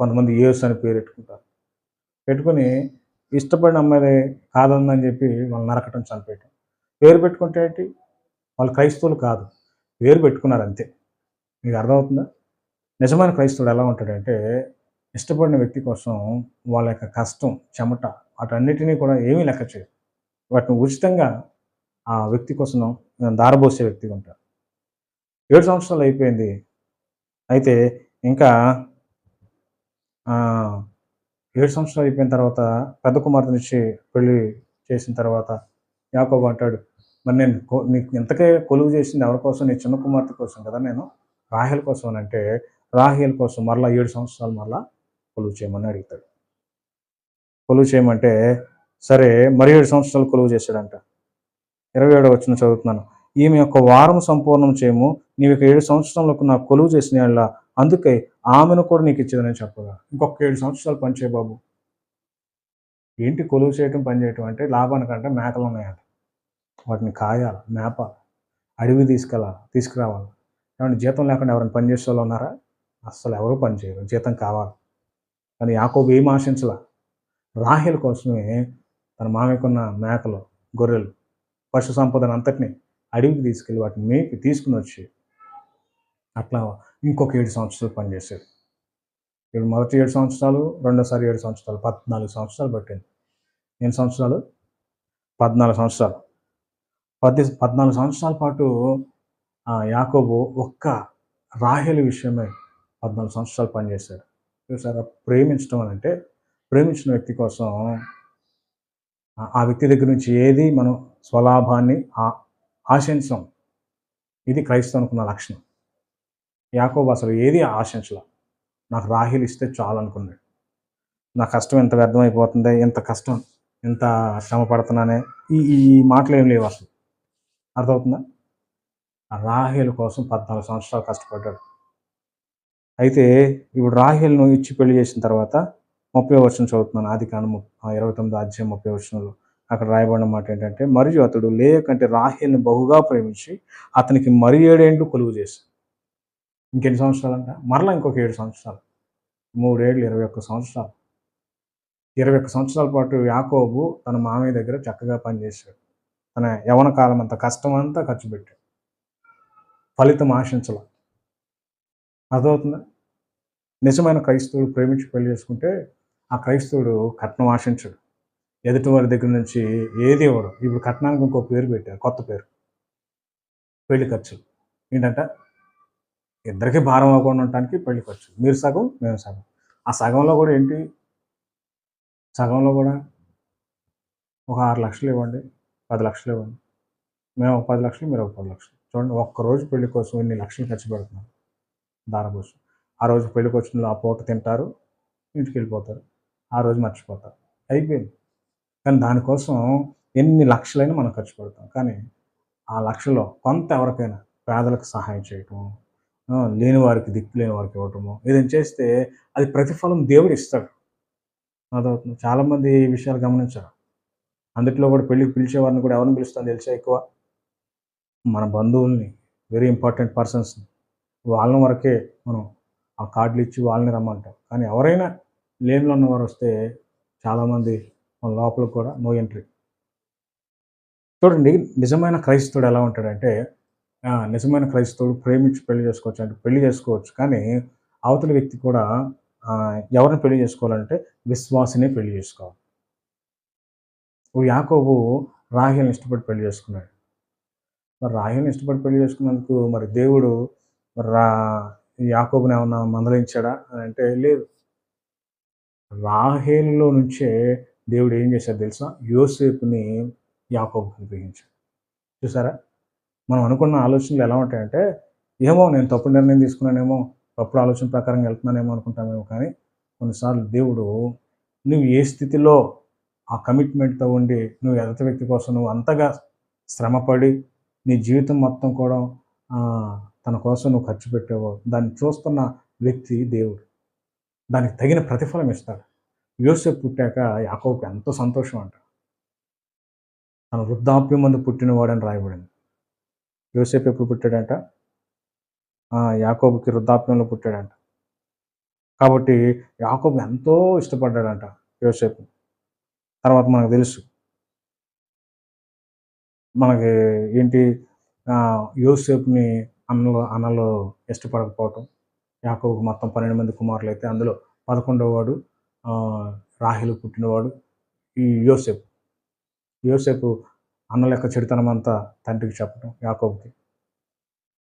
కొంతమంది ఏఎస్ అని పేరు పెట్టుకుంటారు. పెట్టుకొని ఇష్టపడిన అమ్మాయి కాదందని చెప్పి వాళ్ళు నరకటం చనిపోయటం పేరు పెట్టుకుంటే వాళ్ళు క్రైస్తవులు కాదు. పేరు పెట్టుకున్నారు అంతే. మీకు అర్థమవుతుందా? నిజమైన క్రైస్తవుడు ఎలా ఉంటాడంటే ఇష్టపడిన వ్యక్తి కోసం వాళ్ళ యొక్క కష్టం చెమట వాటన్నిటినీ కూడా ఏమీ లెక్క చేయరు. వాటిని ఉచితంగా ఆ వ్యక్తి కోసం దారబోసే వ్యక్తిగా ఉంటారు. ఏడు సంవత్సరాలు అయిపోయింది. అయితే ఇంకా ఏడు సంవత్సరాలు అయిపోయిన తర్వాత పెద్ద కుమార్తెనిచ్చి పెళ్ళి చేసిన తర్వాత యాకోబు అంటాడు మరి నేను నీకు ఇంతకే కొలువు చేసింది ఎవరి కోసం? నీ చిన్న కుమార్తె కోసం కదా నేను రాహేల్ కోసం అని అంటే రాహేల్ కోసం మరలా ఏడు సంవత్సరాలు మరలా కొలువు చేయమని అడుగుతాడు. కొలువు చేయమంటే సరే మరి ఏడు సంవత్సరాలు కొలువు చేశాడంట. ఇరవై ఏడో వచ్చిన చదువుతున్నాను. ఈమె యొక్క వారం సంపూర్ణం చేయము. నీవు ఏడు సంవత్సరాలకు నాకు కొలువు చేసిన వాళ్ళ అందుకే ఆమెను కూడా నీకు ఇచ్చేదని చెప్పగా. ఇంకొక ఏడు సంవత్సరాలు పనిచేయ బాబు. ఏంటి కొలువు చేయటం పని చేయటం అంటే లాభానికంటే మేకలు ఉన్నాయట. వాటిని కాయాలి మేపాలి అడవి తీసుకెళ్ళాలి తీసుకురావాలి. ఏమంటే జీతం లేకుండా ఎవరైనా పని చేసే వాళ్ళు ఉన్నారా? అస్సలు ఎవరు పని చేయరు జీతం కావాలి. కానీ యాకోబు ఏం ఆశించలా? రాహేల్ కోసమే తన మామయ్యకున్న మేకలు గొర్రెలు పశు సంపదను అంతటిని అడవికి తీసుకెళ్ళి వాటిని మేపి తీసుకుని వచ్చి అట్లా ఇంకొక ఏడు సంవత్సరాలు పనిచేసేది. ఇప్పుడు మొదటి ఏడు సంవత్సరాలు రెండోసారి ఏడు సంవత్సరాలు పద్నాలుగు సంవత్సరాలు పట్టింది. ఎన్ని సంవత్సరాలు? పద్నాలుగు సంవత్సరాలు. పది పద్నాలుగు సంవత్సరాల పాటు యాకోబు ఒక్క రాహేలు విషయమై పద్నాలుగు సంవత్సరాలు పనిచేశాడు. చూసారా? ప్రేమించడం అని అంటే ప్రేమించిన వ్యక్తి కోసం ఆ- వ్యక్తి దగ్గర నుంచి ఏది మనం స్వలాభాన్ని ఆ- ఆశించం. ఇది క్రైస్తవునుకున్న లక్షణం. యాకోబు అసలు ఏది ఆశించల? నాకు రాహిల్ ఇస్తే చాలు అనుకున్నాడు. నా కష్టం ఎంత వ్యర్థమైపోతుంది ఎంత కష్టం ఎంత శ్రమ పడుతున్నానే ఈ ఈ మాటలు ఏం లేవు అసలు. అర్థమవుతుందా? ఆ కోసం పద్నాలుగు సంవత్సరాలు కష్టపడ్డాడు. అయితే ఇప్పుడు రాహేల్ను ఇచ్చి పెళ్ళి చేసిన తర్వాత ముప్పై వర్షం చదువుతున్నాను. ఆది కాను ఇరవై తొమ్మిది అధ్యాయం ముప్పై వర్షంలో అక్కడ రాయబడిన మాట ఏంటంటే మరియు అతడు లేయ కంటే రాహేల్ని బహుగా ప్రేమించి అతనికి మరి ఏడేండ్లు కొలువు చేశాడు. ఇంకెన్ని సంవత్సరాలు అంట మరలా ఇంకొక ఏడు సంవత్సరాలు. మూడేళ్ళు ఇరవై ఒక్క సంవత్సరాలు. ఇరవై ఒక్క సంవత్సరాల పాటు యాకోబు తన మామయ్య దగ్గర చక్కగా పనిచేశాడు. తన యవన కాలం అంతా కష్టం అంతా ఖర్చు పెట్టాడు. ఫలితం ఆశించాల. అర్థమవుతుందా? నిజమైన క్రైస్తవుడు ప్రేమించి పెళ్ళి చేసుకుంటే ఆ క్రైస్తవుడు కట్నం ఆశించడు. ఎదుటి వారి దగ్గర నుంచి ఏది ఇవ్వడు. ఇప్పుడు కట్నానికి ఇంకో పేరు పెట్టారు కొత్త పేరు. పెళ్ళి ఖర్చులు. ఏంటంటే? ఇద్దరికి భారం అవ్వకుండా ఉండటానికి పెళ్ళి ఖర్చు. మీరు సగం మేము సగం. ఆ సగంలో కూడా ఏంటి? సగంలో కూడా ఒక ఆరు లక్షలు ఇవ్వండి పది లక్షలు ఇవ్వండి. మేము ఒక పది లక్షలు మీరు ఒక పది లక్షలు. చూడండి ఒక్క రోజు పెళ్ళి కోసం ఇన్ని లక్షలు ఖర్చు పెడుతున్నాం దారపోసం ఆ రోజు పెళ్ళికి వచ్చిన ఆ పూట తింటారు ఇంటికి వెళ్ళిపోతారు ఆ రోజు మర్చిపోతారు. అయిపోయింది. కానీ దానికోసం ఎన్ని లక్షలైనా మనం ఖర్చు పెడతాం. కానీ ఆ లక్షలో కొంత ఎవరికైనా పేదలకు సహాయం చేయటం లేని వారికి దిక్కు లేని వారికి ఇవ్వటము. ఏదైనా చేస్తే అది ప్రతిఫలం దేవుడు ఇస్తాడు. అదవుతుంది చాలామంది ఈ విషయాలు గమనించారు. అందుట్లో కూడా పెళ్ళికి పిలిచేవారిని కూడా ఎవరిని పిలుస్తాను తెలిసా ఎక్కువ? మన బంధువుల్ని వెరీ ఇంపార్టెంట్ పర్సన్స్ని వాళ్ళని వరకే మనం ఆ కార్డులు ఇచ్చి వాళ్ళని రమ్మంటాం. కానీ ఎవరైనా లేనిలో ఉన్నవారు వస్తే చాలామంది మన లోపల కూడా నో ఎంట్రీ చూడండి నిజమైన క్రైస్తవుడు ఎలా ఉంటాడంటే నిజమైన క్రైస్తవుడు ప్రేమించి పెళ్ళి చేసుకోవచ్చు అంటే పెళ్ళి చేసుకోవచ్చు. కానీ అవతల వ్యక్తి కూడా ఎవరిని పెళ్ళి చేసుకోవాలంటే విశ్వాసిని పెళ్ళి చేసుకోవాలి. ఓ యాకోబు రాహిల్ని ఇష్టపడి పెళ్ళి చేసుకున్నాడు. మరి రాహిల్ని ఇష్టపడి పెళ్ళి చేసుకున్నందుకు మరి దేవుడు మరి రా యాకోబుని ఏమన్నా మందలించాడా అని అంటే లేదు. రాహేలులో నుంచే దేవుడు ఏం చేశాడు తెలుసా? యోసేపుని యాకోబుకి అనుగ్రహించాడు. చూసారా? మనం అనుకున్న ఆలోచనలు ఎలా ఉంటాయంటే ఏమో నేను తప్పుడు నిర్ణయం తీసుకున్నానేమో తప్పుడు ఆలోచన ప్రకారం వెళ్తున్నానేమో అనుకుంటామేమో కానీ కొన్నిసార్లు దేవుడు నువ్వు ఏ స్థితిలో ఆ కమిట్మెంట్తో ఉండి నువ్వు ఎదత వ్యక్తి కోసం నువ్వు అంతగా శ్రమపడి నీ జీవితం మొత్తం కూడా తన కోసం నువ్వు ఖర్చు పెట్టేవో దాన్ని చూస్తున్న వ్యక్తి దేవుడు. దానికి తగిన ప్రతిఫలం ఇస్తాడు. యోసేపు పుట్టాక యాకోబుకి ఎంతో సంతోషం అంట. తన వృద్ధాప్యం మందు పుట్టినవాడని రాయబడింది. యోసేపు ఎప్పుడు పుట్టాడంట? యాకోబుకి వృద్ధాప్యంలో పుట్టాడంట. కాబట్టి యాకోబు ఎంతో ఇష్టపడ్డాడంట యోసేపు. తర్వాత మనకు తెలుసు. మనకి ఏంటి? యోసేపుని అన్నలు అన్నలు ఇష్టపడకపోవటం. యాకోబుకు మొత్తం పన్నెండు మంది కుమారులు అయితే అందులో పదకొండవ వాడు రాహిలు పుట్టినవాడు ఈ యోసేపు. యోసేపు అన్నల యొక్క చెడుతనం అంతా తండ్రికి చెప్పడం యాకోబుకి.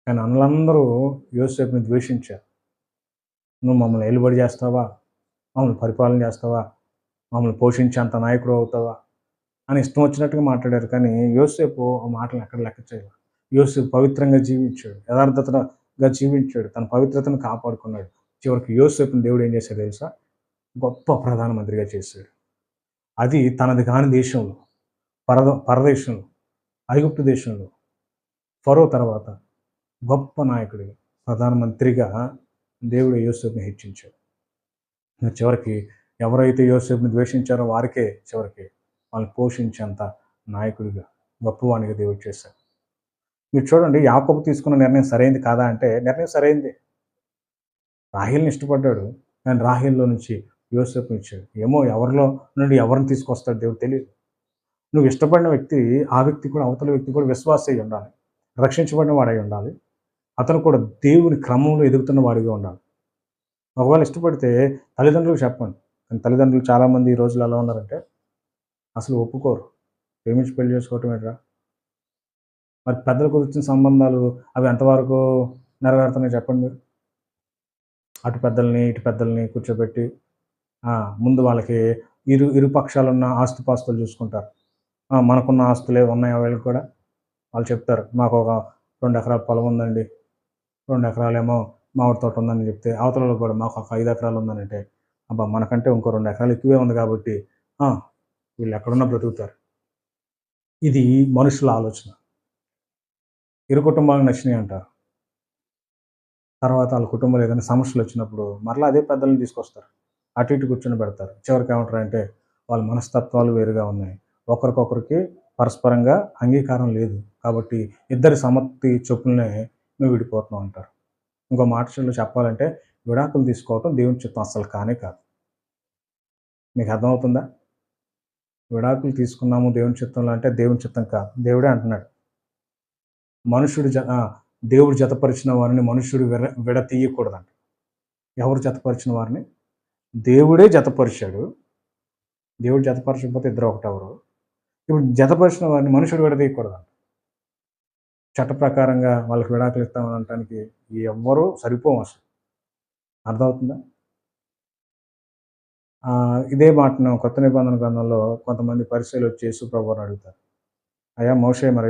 కానీ అన్నలందరూ యోసేపుని ద్వేషించారు. నువ్వు మమ్మల్ని ఎలుబడి చేస్తావా? మమ్మల్ని పరిపాలన చేస్తావా? మమ్మల్ని పోషించేంత నాయకుడు అవుతావా? అని ఇష్టం వచ్చినట్టుగా మాట్లాడారు. కానీ యోసేపు ఆ మాటలు ఎక్కడ లెక్క చేయాలి యోసేపు పవిత్రంగా జీవించాడు. యథార్థతగా జీవించాడు. తన పవిత్రతను కాపాడుకున్నాడు. చివరికి యోసేపుని దేవుడు ఏం చేశాడు తెలుసా? గొప్ప ప్రధానమంత్రిగా చేశాడు. అది తనది కాని దేశంలో పరద పరదేశంలో ఐగుప్తు దేశంలో ఫరో తర్వాత గొప్ప నాయకుడిగా ప్రధానమంత్రిగా దేవుడు యోసేపుని హెచ్చించాడు. చివరికి ఎవరైతే యోసేపుని ద్వేషించారో వారికే చివరికి వాళ్ళని పోషించేంత నాయకుడిగా గొప్పవానిగా దేవుడు చేశాడు. మీరు చూడండి యాకపు తీసుకున్న నిర్ణయం సరైంది కాదా అంటే నిర్ణయం సరైంది. రాహిల్ని ఇష్టపడ్డాడు కానీ రాహిల్లో నుంచి యోసేపుని ఇచ్చాడు. ఏమో ఎవరిలో నుండి ఎవరిని తీసుకొస్తాడు దేవుడు తెలియదు. నువ్వు ఇష్టపడిన వ్యక్తి ఆ వ్యక్తి కూడా అవతల వ్యక్తి కూడా విశ్వాస అయి ఉండాలి. రక్షించబడిన వాడై ఉండాలి. అతను కూడా దేవుని క్రమంలో ఎదుగుతున్న వాడిగా ఉండాలి. ఒకవేళ ఇష్టపడితే తల్లిదండ్రులకు చెప్పండి. కానీ తల్లిదండ్రులు చాలామంది ఈ రోజులు ఎలా ఉన్నారంటే అసలు ఒప్పుకోరు. ప్రేమించి పెళ్ళి చేసుకోవటం ఏంట్రా? మరి పెద్దలకు వచ్చిన సంబంధాలు అవి ఎంతవరకు నెరవేరుతున్నాయి చెప్పండి మీరు. అటు పెద్దల్ని ఇటు పెద్దల్ని కూర్చోబెట్టి ముందు వాళ్ళకి ఇరు ఇరు పక్షాలున్న ఆస్తుపాస్తులు చూసుకుంటారు. మనకున్న ఆస్తులే ఉన్నాయో వీళ్ళకి కూడా వాళ్ళు చెప్తారు. మాకు ఒక రెండు ఎకరాల పొలం ఉందండి. రెండు ఎకరాలేమో మామిడి తోట ఉందని చెప్తే అవతల కూడా మాకు ఒక ఐదు ఎకరాలు ఉందని అంటే అబ్బా మనకంటే ఇంకో రెండు ఎకరాలు ఎక్కువే ఉంది కాబట్టి వీళ్ళు ఎక్కడున్నా బ్రతుకుతారు. ఇది మనుషుల ఆలోచన. ఇరు కుటుంబాలకు నచ్చినాయి అంటారు తర్వాత వాళ్ళ కుటుంబంలో ఏదైనా సమస్యలు వచ్చినప్పుడు మరలా అదే పెద్దల్ని తీసుకొస్తారు. అటు ఇటు కూర్చొని పెడతారు. చివరికి ఏమంటారంటే వాళ్ళ మనస్తత్వాలు వేరుగా ఉన్నాయి. ఒకరికొకరికి పరస్పరంగా అంగీకారం లేదు. కాబట్టి ఇద్దరి సమత్తి చొప్పులనే మేము విడిపోతున్నాం అంటారు. ఇంకో మాటలో చెప్పాలంటే విడాకులు తీసుకోవటం దేవుని చిత్తం అసలు కానే కాదు. మీకు అర్థమవుతుందా? విడాకులు తీసుకున్నాము దేవుని చిత్తంలో అంటే దేవుని చిత్తం కాదు. దేవుడే అంటున్నాడు. మనుషుడు జ దేవుడు జతపరిచిన వారిని మనుషుడు విడ విడతీయకూడదంట. ఎవరు జతపరిచిన వారిని? దేవుడే జతపరిచాడు. దేవుడు జతపరచకపోతే ఇద్దరు ఒకటెవరు? ఇప్పుడు జతపరిచిన వారిని మనుషుడు విడదీయకూడదంట చట్ట ప్రకారంగా వాళ్ళకి విడాకులు ఇస్తామని అనటానికి ఎవ్వరూ సరిపోం అసలు. అర్థమవుతుందా? ఆ, ఇదే మాటను కొత్త నిబంధన గ్రంథంలో కొంతమంది పరిశీలి వచ్చి యేసు అడుగుతారు. అయ్యా మోషే మరి